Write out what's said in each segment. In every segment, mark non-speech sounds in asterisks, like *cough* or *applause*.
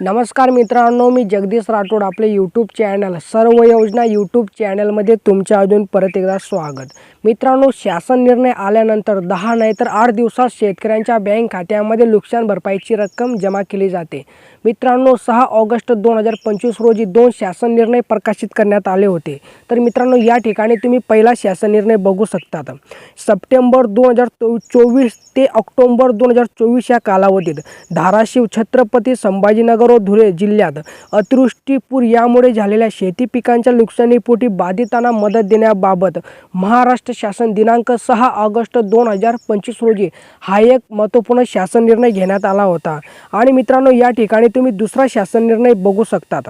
नमस्कार मित्रांनो मी जगदीश राठोड आपले यूट्यूब चॅनल सर्व योजना यूट्यूब चॅनलमध्ये तुमचे अजून परत एकदा स्वागत. मित्रांनो शासन निर्णय आल्यानंतर दहा नाही तर आठ दिवसात शेतकऱ्यांच्या बँक खात्यामध्ये नुकसान भरपाईची रक्कम जमा केली जाते. मित्रांनो सहा ऑगस्ट दोन हजार पंचवीस रोजी दोन शासन निर्णय प्रकाशित करण्यात आले होते. तर मित्रांनो या ठिकाणी तुम्ही पहिला शासन निर्णय बघू शकतात. सप्टेंबर दोन हजार चोवीस ते ऑक्टोंबर दोन हजार चोवीस या कालावधीत धाराशिव छत्रपती संभाजीनगर व धुळे जिल्ह्यात अतिवृष्टीपूर यामुळे झालेल्या शेती पिकांच्या नुकसानीपोटी बाधितांना मदत देण्याबाबत महाराष्ट्र शासन दिनांक सहा ऑगस्ट दोन हजार पंचवीस रोजी हा एक महत्त्वपूर्ण शासन निर्णय घेण्यात आला होता. आणि मित्रांनो या ठिकाणी तुम्ही दुसरा शासन निर्णय बघू शकतात.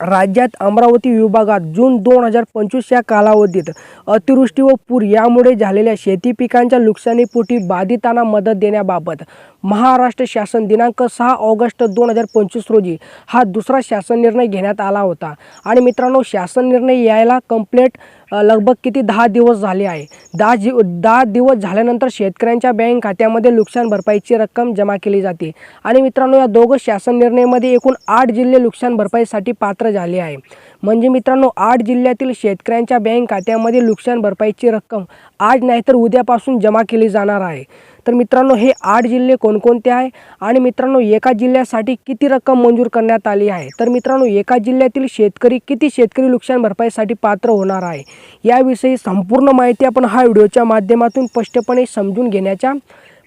राज्यात अमरावती विभागात जून दोन हजार पंचवीस या कालावधीत अतिवृष्टी व पूर यामुळे झालेल्या शेती पिकांच्या नुकसानीपोटी बाधितांना मदत देण्याबाबत महाराष्ट्र शासन दिनांक सहा ऑगस्ट दोन हजार पंचवीस रोजी हा दुसरा शासन निर्णय घेण्यात आला होता. आणि मित्रांनो शासन निर्णय यायला कंप्लेट लगभग किती दहा दिवस झाले आहे? दहा जी दहा दिवस झाल्यानंतर शेतकऱ्यांच्या बँक खात्यामध्ये नुकसान भरपाईची रक्कम जमा केली जाते. आणि मित्रांनो या दोघं शासन निर्णयामध्ये एकूण आठ जिल्हे नुकसान भरपाईसाठी पात्र झाले आहे. म्हणजे मित्रांनो आठ जिल्ह्यातील शेतकऱ्यांच्या बँक खात्यामध्ये नुकसान भरपाईची रक्कम आज नाहीतर उद्यापासून जमा केली जाणार आहे. तर मित्रांनो हे आठ जिल्हे कोणकोणते आहे? आणि मित्रांनो एका जिल्ह्यासाठी किती रक्कम मंजूर करण्यात आली आहे? तर मित्रांनो एका जिल्ह्यातील शेतकरी किती शेतकरी नुकसान भरपाईसाठी पात्र होणार आहे? याविषयी संपूर्ण माहिती आपण हा व्हिडिओच्या माध्यमातून स्पष्टपणे समजून घेण्याच्या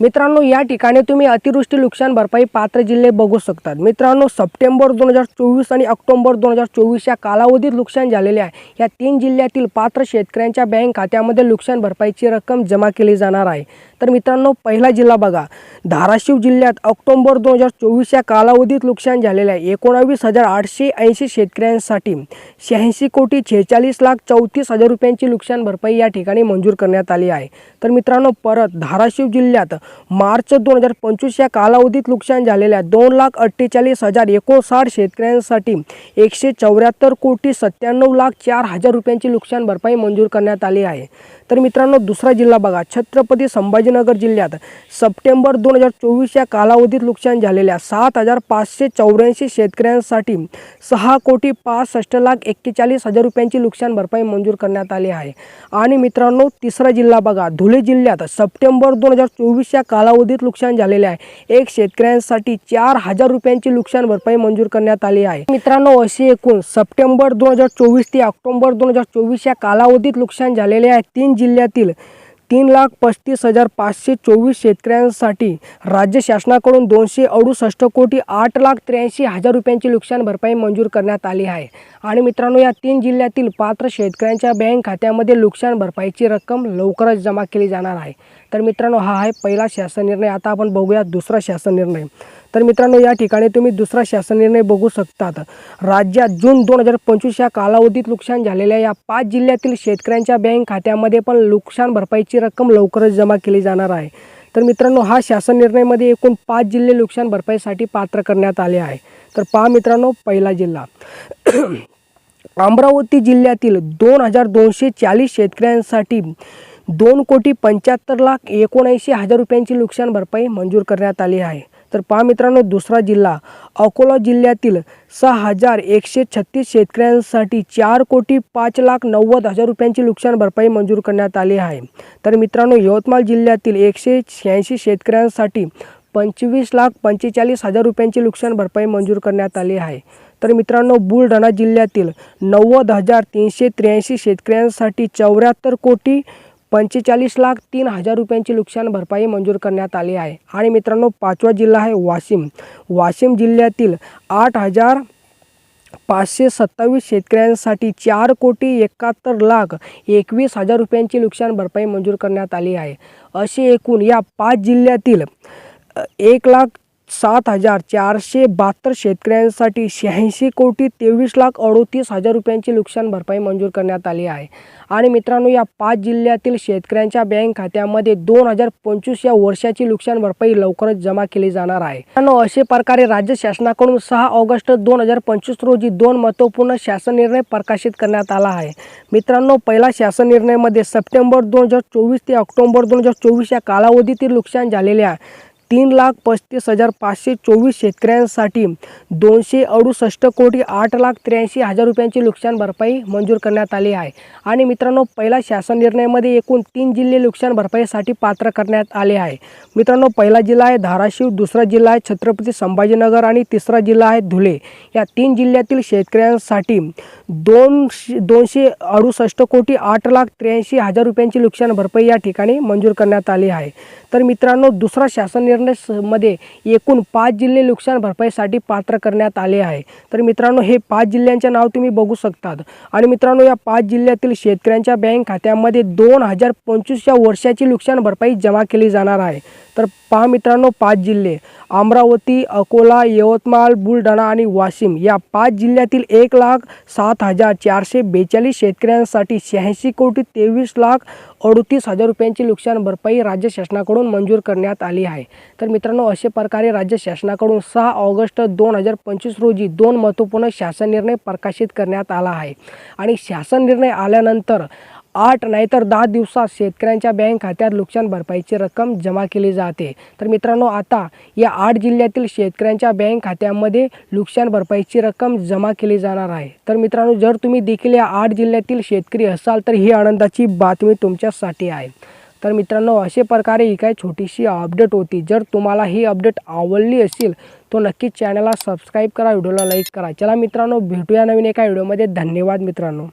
मित्रांनो या ठिकाणी तुम्ही अतिवृष्टी नुकसान भरपाई पात्र जिल्हे बघू शकतात. मित्रांनो सप्टेंबर दोन हजार चोवीस आणि ऑक्टोबर दोन हजार चोवीस या कालावधीत नुकसान झालेले आहे. या तीन जिल्ह्यातील पात्र शेतकऱ्यांच्या बँक खात्यामध्ये नुकसान भरपाईची रक्कम जमा केली जाणार आहे. तर मित्रांनो पहिला जिल्हा बघा. धाराशिव जिल्ह्यात ऑक्टोबर दोन हजार चोवीस या कालावधीत नुकसान झालेले आहे. एकोणावीस हजार आठशे ऐंशी शेतकऱ्यांसाठी शहाऐंशी कोटी छेचाळीस लाख चौतीस हजार रुपयांची नुकसान भरपाई या ठिकाणी मंजूर करण्यात आली आहे. तर मित्रांनो परत धाराशिव जिल्ह्यात मार्च दोन हजार पंचवीस या कालावधीत नुकसान झालेल्या दोन लाख अठ्ठेचाळीस हजार एकोणसाठ शेतकऱ्यांसाठी एकशे चौऱ्याहत्तर कोटी सत्त्याण्णव लाख चार हजार रुपयांची नुकसान भरपाई मंजूर करण्यात आली आहे. तर मित्रांनो दुसरा जिल्हा बघा. छत्रपती संभाजीनगर जिल्ह्यात सप्टेंबर दोन हजार चोवीस या कालावधीत नुकसान झालेल्या सात हजार पाचशे चौऱ्याऐंशी शेतकऱ्यांसाठी सहा कोटी पासष्ट लाख एक्केचाळीस हजार रुपयांची नुकसान भरपाई मंजूर करण्यात आली आहे. आणि मित्रांनो तिसरा जिल्हा बघा. धुळे जिल्ह्यात सप्टेंबर दोन हजार चोवीस वर्षाच्या कालावधीत नुकसान झालेले आहे. एक शेतकऱ्यांसाठी चार हजार रुपयांची नुकसान भरपाई मंजूर करण्यात आली आहे. मित्रांनो अशी एकूण सप्टेंबर दोन हजार चोवीस ते ऑक्टोबर दोन हजार चोवीस या कालावधीत नुकसान झालेले आहे. तीन जिल्ह्यातील तीन लाख पस्तीस हजार पाचशे चोवीस शेतकऱ्यांसाठी राज्य शासनाकडून दोनशे अडुसष्ट कोटी आठ लाख त्र्याऐंशी हजार रुपयांची नुकसान भरपाई मंजूर करण्यात आली आहे. आणि मित्रांनो या तीन जिल्ह्यातील पात्र शेतकऱ्यांच्या बँक खात्यामध्ये नुकसान भरपाईची रक्कम लवकरच जमा केली जाणार आहे. तर मित्रांनो हा आहे पहिला शासन निर्णय. आता आपण बघूया दुसरा शासन निर्णय. तर मित्रांनो या ठिकाणी तुम्ही दुसरा शासन निर्णय बघू शकतात. राज्यात जून दोन हजार पंचवीस या कालावधीत नुकसान झालेल्या या पाच जिल्ह्यातील शेतकऱ्यांच्या बँक खात्यामध्ये पण नुकसान भरपाईची रक्कम लवकरच जमा केली जाणार आहे. तर मित्रांनो हा शासन निर्णयमध्ये एकूण पाच जिल्हे नुकसान भरपाईसाठी पात्र करण्यात आले आहे. तर पहा मित्रांनो पहिला जिल्हा. *clears throat* अमरावती जिल्ह्यातील दोन हजार दोनशे चाळीस शेतकऱ्यांसाठी दोन कोटी पंच्याहत्तर लाख एकोणऐंशी हजार रुपयांची नुकसान भरपाई मंजूर करण्यात आली आहे. तर पहा मित्रांनो दुसरा जिल्हा. अकोला जिल्ह्यातील सहा हजार एकशे छत्तीस शेतकऱ्यांसाठी चार कोटी पाच लाख नव्वद हजार रुपयांची नुकसान भरपाई मंजूर करण्यात आली आहे. तर मित्रांनो यवतमाळ जिल्ह्यातील एकशे शहाऐंशी शेतकऱ्यांसाठी पंचवीस लाख पंचेचाळीस हजार रुपयांची नुकसान भरपाई मंजूर करण्यात आली आहे. तर मित्रांनो बुलढाणा जिल्ह्यातील नव्वद हजार तीनशे त्र्याऐंशी शेतकऱ्यांसाठी चौऱ्याहत्तर कोटी पंचेचाळीस लाख तीन हजार रुपयांची नुकसान भरपाई मंजूर करण्यात आली आहे. आणि मित्रांनो पाचवा जिल्हा आहे वाशिम. वाशिम जिल्ह्यातील आठ हजार पाचशे सत्तावीस शेतकऱ्यांसाठी चार कोटी एकाहत्तर लाख एकवीस हजार रुपयांची नुकसान भरपाई मंजूर करण्यात आली आहे. असे एकूण या पाच जिल्ह्यातील एक लाख सात हजार चारशे बहात्तर शेतकऱ्यांसाठी शहाऐंशी कोटी तेवीस लाख अडोतीस हजार रुपयांची नुकसान भरपाई मंजूर करण्यात आली आहे. आणि मित्रांनो या पाच जिल्ह्यातील शेतकऱ्यांच्या बँक खात्यामध्ये दोन हजार पंचवीस या वर्षाची नुकसान भरपाई लवकरच जमा केली जाणार आहे. मित्रांनो अशा प्रकारे राज्य शासनाकडून सहा ऑगस्ट दोन हजार पंचवीस रोजी दोन महत्त्वपूर्ण शासन निर्णय प्रकाशित करण्यात आला आहे. मित्रांनो पहिला शासन निर्णयमध्ये सप्टेंबर दोन हजार चोवीस ते ऑक्टोबर दोन हजार चोवीस या कालावधीतील नुकसान झालेल्या तीन लाख पस्तीस हजार पाचशे चोवीस शेतकऱ्यांसाठी दोनशे अडुसष्ट कोटी आठ लाख त्र्याऐंशी हजार रुपयांची नुकसान भरपाई मंजूर करण्यात आली आहे. आणि मित्रांनो पहिला शासन निर्णयामध्ये एकूण तीन जिल्हे नुकसान भरपाईसाठी पात्र करण्यात आले आहे. मित्रांनो पहिला जिल्हा आहे धाराशिव दुसरा जिल्हा आहे छत्रपती संभाजीनगर आणि तिसरा जिल्हा आहे धुळे. या तीन जिल्ह्यातील शेतकऱ्यांसाठी दोन दोनशे अडुसष्ट कोटी आठ लाख त्र्याऐंशी हजार रुपयांची नुकसान भरपाई या ठिकाणी मंजूर करण्यात आली आहे. तर मित्रांनो दुसरा शासन निर्णय अवेअरनेसमध्ये मध्ये एकूण पाच जिल्हे नुकसान भरपाईसाठी पात्र करण्यात आले आहे. तर मित्रांनो हे पाच जिल्ह्यांचे नाव तुम्ही बघू शकतात. आणि मित्रांनो या पाच जिल्ह्यातील शेतकऱ्यांच्या बँक खात्यामध्ये दोन हजार पंचवीसच्या वर्षाची नुकसान भरपाई जमा केली जाणार आहे. तर पहा मित्रांनो पाच जिल्हे. अमरावती अकोला यवतमाळ बुलढाणा आणि वाशिम या पाच जिल्ह्यातील एक लाख सात हजार चारशे बेचाळीस शेतकऱ्यांसाठी शहाऐंशी कोटी तेवीस लाख अडतीस हजार रुपयांची नुकसान भरपाई राज्य शासनाकडून मंजूर करण्यात आली आहे. तर मित्रांनो अशा प्रकारे राज्य शासनाकडून सहा ऑगस्ट दोन हजार पंचवीस रोजी दोन महत्त्वपूर्ण शासन निर्णय प्रकाशित करण्यात आला आहे. आणि शासन निर्णय आल्यानंतर आठ नाहीतर दहा दिवसात शेतकऱ्यांच्या बँक खात्यात नुकसान भरपाईची रक्कम जमा केली जाते. तर मित्रांनो आता या आठ जिल्ह्यातील शेतकऱ्यांच्या बँक खात्यामध्ये नुकसान भरपाईची रक्कम जमा केली जाणार आहे. तर मित्रांनो जर तुम्ही देखील या आठ जिल्ह्यातील शेतकरी असाल तर ही आनंदाची बातमी तुमच्यासाठी आहे. तर मित्रांनो अशा प्रकारे ही काय छोटीशी अपडेट होती. जर तुम्हाला ही अपडेट आवडली असेल तो नक्कीच चॅनलला सबस्क्राईब करा व्हिडिओला लाईक करा. चला मित्रांनो भेटूया नवीन एका व्हिडिओमध्ये. धन्यवाद मित्रांनो.